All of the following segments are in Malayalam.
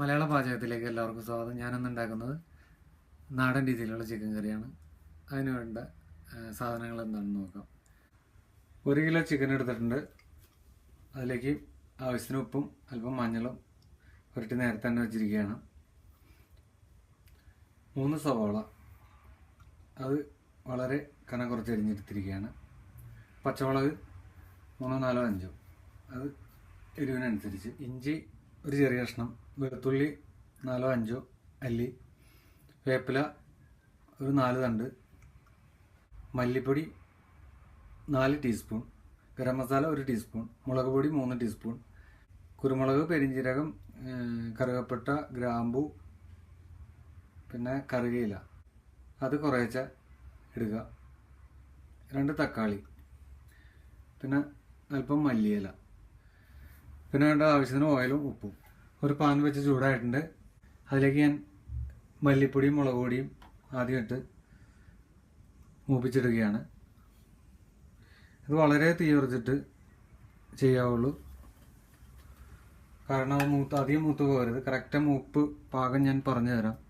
മലയാള പാചകത്തിലേക്ക് എല്ലാവർക്കും സ്വാഗതം. ഞാനിന്ന് ഉണ്ടാക്കുന്നത് നാടൻ രീതിയിലുള്ള ചിക്കൻ കറിയാണ്. അതിന് വേണ്ട സാധനങ്ങൾ എന്താണെന്ന് നോക്കാം. ഒരു കിലോ ചിക്കൻ എടുത്തിട്ടുണ്ട്. അതിലേക്ക് ആവശ്യത്തിന് ഉപ്പും അല്പം മഞ്ഞളും പുരട്ടി നേരത്തെ തന്നെ വെച്ചിരിക്കുകയാണ്. മൂന്ന് സവാള. അത് വളരെ കന കുറച്ച് അരിഞ്ഞെടുത്തിരിക്കുകയാണ്. പച്ചമുളക് മൂന്നോ നാലോ അഞ്ചോ. അത് എരിവിനനുസരിച്ച് ഇഞ്ചി ഒരു ചെറിയ കഷ്ണം വെളുത്തുള്ളി നാലോ അഞ്ചോ അല്ലി വേപ്പില ഒരു നാല് തണ്ട് മല്ലിപ്പൊടി നാല് ടീസ്പൂൺ ഗരം മസാല ഒരു ടീസ്പൂൺ മുളക് പൊടി മൂന്ന് ടീസ്പൂൺ കുരുമുളക് പെരിഞ്ചീരകം കറുകപ്പെട്ട ഗ്രാമ്പു പിന്നെ കറുകയില അത് കുറേച്ച ഇടുക. രണ്ട് തക്കാളി. പിന്നെ അല്പം മല്ലിയില. പിന്നെ വേണ്ട ആവശ്യത്തിന് ഓയിലും ഉപ്പും. ഒരു പാൻ വെച്ച് ചൂടായിട്ടുണ്ട്. അതിലേക്ക് ഞാൻ മല്ലിപ്പൊടിയും മുളക് പൊടിയും ആദ്യമായിട്ട് മൂപ്പിച്ചിടുകയാണ്. ഇത് വളരെ തീ കുറച്ചിട്ട് ചെയ്യാവുള്ളൂ. കാരണം മൂത്ത് അധികം മൂത്ത് പോകരുത്. കറക്റ്റ് മൂപ്പ് പാകം ഞാൻ പറഞ്ഞു തരാം.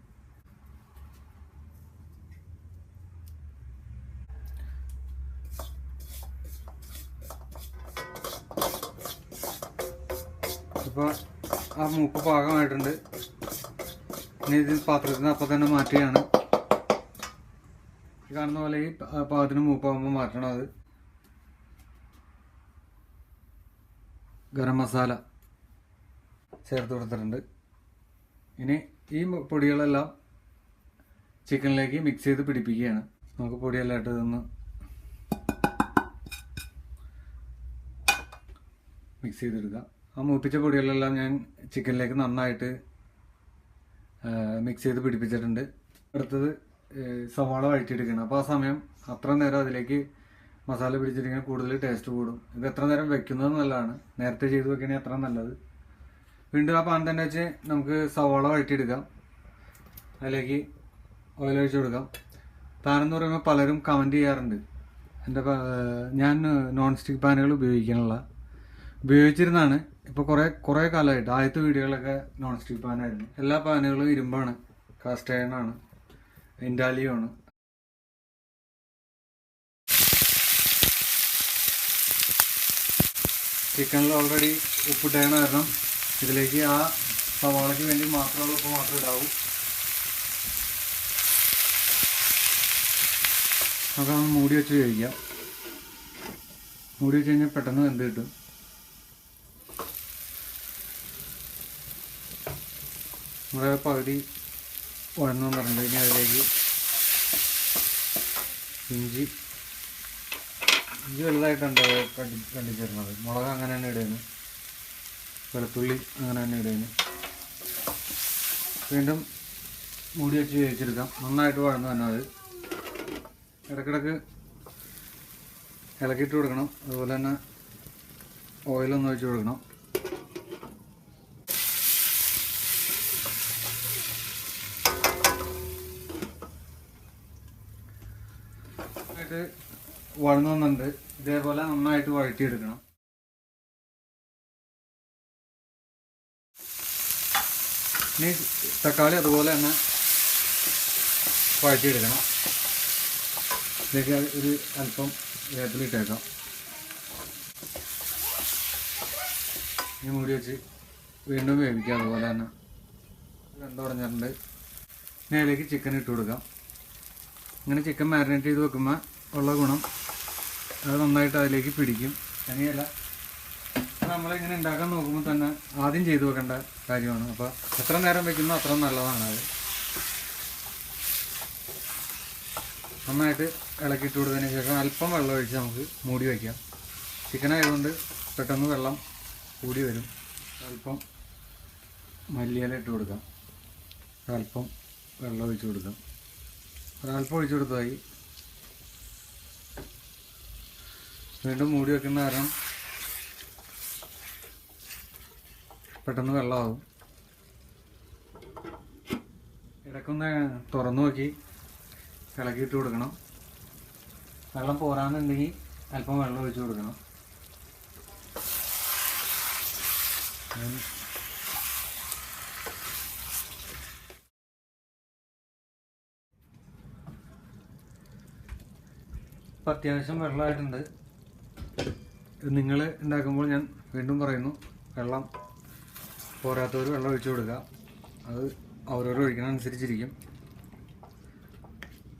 ഇപ്പോൾ ആ മൂപ്പ് പാകമായിട്ടുണ്ട്. ഇനി ഇത് പാത്രത്തിൽ നിന്ന് അപ്പം തന്നെ മാറ്റുകയാണ്. ഈ കാണുന്ന പോലെ ഈ പാകത്തിന് മൂപ്പാകുമ്പോൾ മാറ്റണം അത്. ഗരം മസാല ചേർത്ത് കൊടുത്തിട്ടുണ്ട്. ഇനി ഈ പൊടികളെല്ലാം ചിക്കനിലേക്ക് മിക്സ് ചെയ്ത് പിടിപ്പിക്കുകയാണ്. നമുക്ക് പൊടിയെല്ലാം ഇട്ട് ഇതൊന്ന് മിക്സ് ചെയ്തെടുക്കാം. ആ മൂപ്പിച്ച പൊടികളെല്ലാം ഞാൻ ചിക്കനിലേക്ക് നന്നായിട്ട് മിക്സ് ചെയ്ത് പിടിപ്പിച്ചിട്ടുണ്ട്. അടുത്തത് സവാള വഴറ്റിയെടുക്കണം. അപ്പോൾ ആ സമയം അത്ര നേരം അതിലേക്ക് മസാല പിടിച്ചിരിക്കാൻ കൂടുതൽ ടേസ്റ്റ് കൂടും. ഇത് എത്ര നേരം വെക്കുന്നത് നല്ലതാണ്. നേരത്തെ ചെയ്ത് വെക്കണേ അത്ര നല്ലത്. വീണ്ടും ആ പാൻ തന്നെ വെച്ച് നമുക്ക് സവാള വഴറ്റിയെടുക്കാം. അതിലേക്ക് ഓയിൽ ഒഴിച്ച് കൊടുക്കാം. പാനെന്ന് പറയുമ്പോൾ പലരും കമന്റ് ചെയ്യാറുണ്ട്. എന്റെ ഞാൻ നോൺ സ്റ്റിക്ക് പാനുകൾ ഉപയോഗിക്കാനുള്ള ഉപയോഗിച്ചിരുന്നാണ് ഇപ്പോൾ കുറേ കുറേ കാലമായിട്ട് ആദ്യത്തെ വീഡിയോകളൊക്കെ നോൺ സ്റ്റിക്ക് പാനായിരുന്നു. എല്ലാ പാനുകളും ഇരുമ്പാണ്. കാസ്റ്റ് അയൺ ആണ്. ഇൻഡാലിയോ ആണ്. ചിക്കനിൽ ഓൾറെഡി ഉപ്പിട്ടേണ കാരണം ഇതിലേക്ക് ആ സവാളയ്ക്ക് വേണ്ടി മാത്രമുള്ള ഉപ്പ് മാത്രമേ ഇടാവൂ. നമുക്കത് മൂടി വെച്ച് കഴിക്കാം. മൂടി വെച്ച് കഴിഞ്ഞാൽ പെട്ടെന്ന് വെന്ത് കിട്ടും. നമ്മുടെ പകുതി ഉഴന്നു വന്നിട്ടുണ്ട് ഇനി അതിലേക്ക് ഇഞ്ചി. ഇഞ്ചി വലുതായിട്ടുണ്ട് കണ്ടി കണ്ടിച്ചിരുന്നത് മുളക് അങ്ങനെ തന്നെ ഇടുന്നു. വെളുത്തുള്ളി അങ്ങനെ തന്നെ ഇടുന്നു. വീണ്ടും മൂടി വെച്ച് വേവിച്ചെടുക്കാം. നന്നായിട്ട് വഴന്നു തന്നെ അത്. ഇടക്കിടക്ക് ഇളക്കിയിട്ട് കൊടുക്കണം. അതുപോലെ തന്നെ ഓയിലൊന്നും ഒഴിച്ച് കൊടുക്കണം. നന്നായിട്ട് വഴന്നു ഇതേപോലെ നന്നായിട്ട് വഴറ്റിയെടുക്കണം. ഇനി തക്കാളി അതുപോലെ തന്നെ വഴറ്റിയെടുക്കണം. ഇതൊക്കെ ഒരു അല്പം വേപ്പിലിട്ടേക്കാം ഇനി മൂടി വെച്ച് വീണ്ടും വേവിക്കാം. അതുപോലെ തന്നെ രണ്ടു പറഞ്ഞിട്ടുണ്ട് ഇനി അതിലേക്ക് ചിക്കൻ ഇട്ട് കൊടുക്കാം. ഇങ്ങനെ ചിക്കൻ മാരിനേറ്റ് ചെയ്ത് വെക്കുമ്പോൾ ഉള്ള ഗുണം അത് നന്നായിട്ട് അതിലേക്ക് പിടിക്കും. അങ്ങനെയല്ല നമ്മളിങ്ങനെ ഉണ്ടാക്കാൻ നോക്കുമ്പോൾ തന്നെ ആദ്യം ചെയ്തു വെക്കേണ്ട കാര്യമാണ്. അപ്പോൾ എത്ര നേരം വെക്കുന്നോ അത്ര നല്ലതാണ് അത്. നന്നായിട്ട് ഇളക്കിയിട്ട് കൊടുത്തതിന് ശേഷം അല്പം വെള്ളം ഒഴിച്ച് നമുക്ക് മൂടി വയ്ക്കാം ചിക്കൻ ആയതുകൊണ്ട് പെട്ടെന്ന് വെള്ളം കൂടി വരും. അല്പം മല്ലിയില ഇട്ട് കൊടുക്കാം. അല്പം വെള്ളം ഒഴിച്ച് കൊടുക്കാം. ഒരല്പം ഒഴിച്ചു കൊടുത്തായി വീണ്ടും മൂടി വെക്കുന്ന കാരണം പെട്ടെന്ന് വെള്ളമാകും. ഇടയ്ക്കൊന്ന് തുറന്നു നോക്കി. ഇളക്കിയിട്ട് കൊടുക്കണം. വെള്ളം പോരാന്നുണ്ടെങ്കിൽ അല്പം വെള്ളം ഒഴിച്ചു കൊടുക്കണം. ഇപ്പം അത്യാവശ്യം വെള്ളമായിട്ടുണ്ട്. നിങ്ങൾ ഉണ്ടാക്കുമ്പോൾ ഞാൻ വീണ്ടും പറയുന്നു വെള്ളം പോരാത്തവർ വെള്ളം ഒഴിച്ചു കൊടുക്കുക. അത് ഓരോരോ ഒഴിക്കണനുസരിച്ചിരിക്കും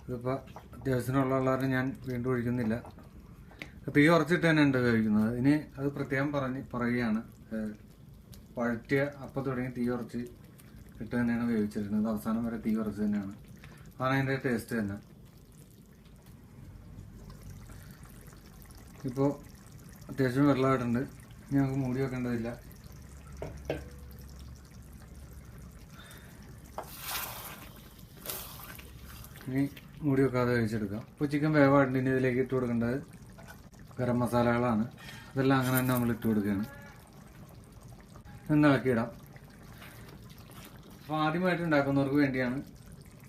ഇതിപ്പോൾ അത്യാവശ്യത്തിനുള്ള ഉള്ളവരെ ഞാൻ വീണ്ടും ഒഴിക്കുന്നില്ല. തീ ഉറച്ചിട്ട് തന്നെ ഉണ്ട് ഉപയോഗിക്കുന്നത് ഇനി അത് പ്രത്യേകം പറഞ്ഞ് പറയുകയാണ്. വഴറ്റിയ അപ്പം തുടങ്ങി തീ ഉറച്ച് ഇട്ട് തന്നെയാണ് വേവിച്ചിരുന്നത് അവസാനം വരെ തീ ഉറച്ച് തന്നെയാണ്. അതാണ് അതിന്റെ ടേസ്റ്റ് തന്നെ. ഇപ്പോൾ അത്യാവശ്യം വെള്ളമായിട്ടുണ്ട്. നമുക്ക് മൂടി വെക്കേണ്ടതില്ല. ഇനി മൂടി വെക്കാതെ വേവിച്ചെടുക്കാം. ഇപ്പോൾ ചിക്കൻ വേവായിട്ടുണ്ട് ഇനി ഇതിലേക്ക് ഇട്ട് കൊടുക്കേണ്ടത് ഗരം മസാലകളാണ്. അതെല്ലാം അങ്ങനെ തന്നെ നമ്മൾ ഇട്ട് കൊടുക്കുകയാണ്. നിന്നിളക്കിയിടാം അപ്പോൾ ആദ്യമായിട്ട് ഉണ്ടാക്കുന്നവർക്ക് വേണ്ടിയാണ്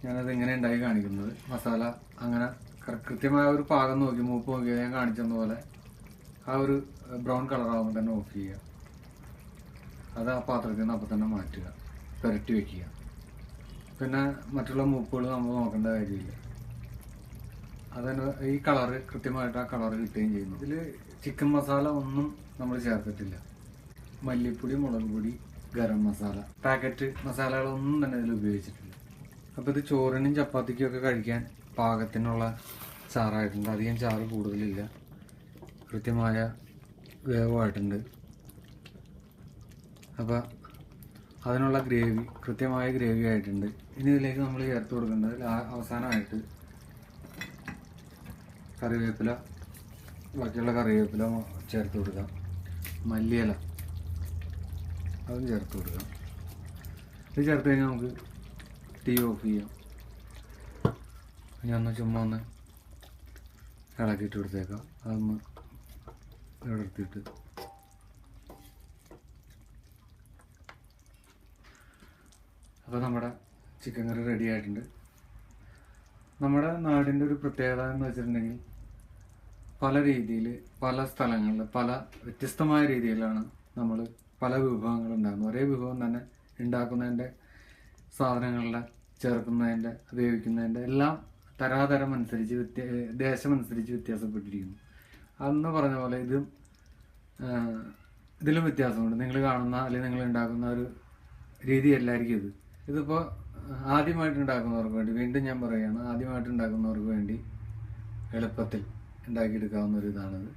ഞാനത് ഇങ്ങനെ ഉണ്ടാക്കി കാണിക്കുന്നത്. മസാല അങ്ങനെ കൃത്യമായ ഒരു പാകം നോക്കി മൂപ്പ് നോക്കി ഞാൻ കാണിച്ചതുപോലെ പോലെ. ആ ഒരു ബ്രൗൺ കളറാകുമ്പോൾ തന്നെ ഓഫ് ചെയ്യുക. അത് ആ പാത്രത്തിൽ നിന്ന് അപ്പം തന്നെ മാറ്റുക. പുരട്ടി വെക്കുക. പിന്നെ മറ്റുള്ള മൂപ്പുകൾ നമ്മൾ നോക്കേണ്ട കാര്യമില്ല. അതന്നെ ഈ കളറ് കൃത്യമായിട്ട് ആ കളറ് കിട്ടുകയും ചെയ്യുന്നു. ഇതിൽ ചിക്കൻ മസാല ഒന്നും നമ്മൾ ചേർത്തിട്ടില്ല. മല്ലിപ്പൊടി മുളക് പൊടി ഗരം മസാല പാക്കറ്റ് മസാലകളൊന്നും തന്നെ ഇതിൽ ഉപയോഗിച്ചിട്ടില്ല. അപ്പോൾ ഇത് ചോറിനും ചപ്പാത്തിക്കും ഒക്കെ കഴിക്കാൻ പാകത്തിനുള്ള ചാറായിട്ടുണ്ട്. അധികം ചാറ് കൂടുതലില്ല. കൃത്യമായ വേവായിട്ടുണ്ട് അപ്പോൾ അതിനുള്ള ഗ്രേവി കൃത്യമായ ഗ്രേവി ആയിട്ടുണ്ട്. ഇനി ഇതിലേക്ക് നമ്മൾ ചേർത്ത് കൊടുക്കേണ്ടത് അവസാനമായിട്ട് കറിവേപ്പില ബാക്കിയുള്ള കറിവേപ്പില ചേർത്ത് കൊടുക്കാം. മല്ലിയില അതും ചേർത്ത് കൊടുക്കാം. ഇത് ചേർത്ത് കഴിഞ്ഞാൽ നമുക്ക് ടീ ഓഫ് ചെയ്യാം. ഞാൻ ചുമ്മാ ഒന്ന് ഇളക്കിയിട്ട് കൊടുത്തേക്കാം. അതൊന്ന് എടുത്തിട്ട് അപ്പോൾ നമ്മുടെ ചിക്കൻ കറി റെഡി ആയിട്ടുണ്ട്. നമ്മുടെ നാടിന്റെ ഒരു പ്രത്യേകത എന്ന് വെച്ചിട്ടുണ്ടെങ്കിൽ പല രീതിയിൽ പല സ്ഥലങ്ങളിൽ പല വ്യത്യസ്തമായ രീതിയിലാണ് നമ്മൾ പല വിഭവങ്ങൾ ഉണ്ടാക്കുന്നത്. ഒരേ വിഭവം തന്നെ ഉണ്ടാക്കുന്നതിന്റെ സാധനങ്ങളുടെ ചേർക്കുന്നതിന്റെ ഉപയോഗിക്കുന്നതിന്റെ എല്ലാം തരാതരം അനുസരിച്ച് വ്യത്യ ദേശമനുസരിച്ച് വ്യത്യാസപ്പെട്ടിരിക്കുന്നു. അന്ന് പറഞ്ഞ പോലെ ഇത് ഇതിലും വ്യത്യാസമുണ്ട്. നിങ്ങൾ കാണുന്ന അല്ലെങ്കിൽ നിങ്ങൾ ഉണ്ടാക്കുന്ന ഒരു രീതിയല്ലായിരിക്കും ഇത്. ഇതിപ്പോൾ ആദ്യമായിട്ട് ഉണ്ടാക്കുന്നവർക്ക് വേണ്ടി വീണ്ടും ഞാൻ പറയുകയാണ് ആദ്യമായിട്ട് ഉണ്ടാക്കുന്നവർക്ക് വേണ്ടി എളുപ്പത്തിൽ ഉണ്ടാക്കിയെടുക്കാവുന്ന ഒരു ഇതാണിത്.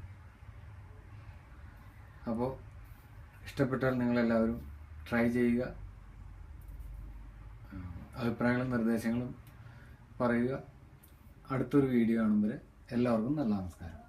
അപ്പോൾ ഇഷ്ടപ്പെട്ടാൽ നിങ്ങളെല്ലാവരും ട്രൈ ചെയ്യുക. അഭിപ്രായങ്ങളും നിർദ്ദേശങ്ങളും പറയുക. അടുത്തൊരു വീഡിയോ കാണുമ്പോൾ എല്ലാവർക്കും നല്ല നമസ്കാരം.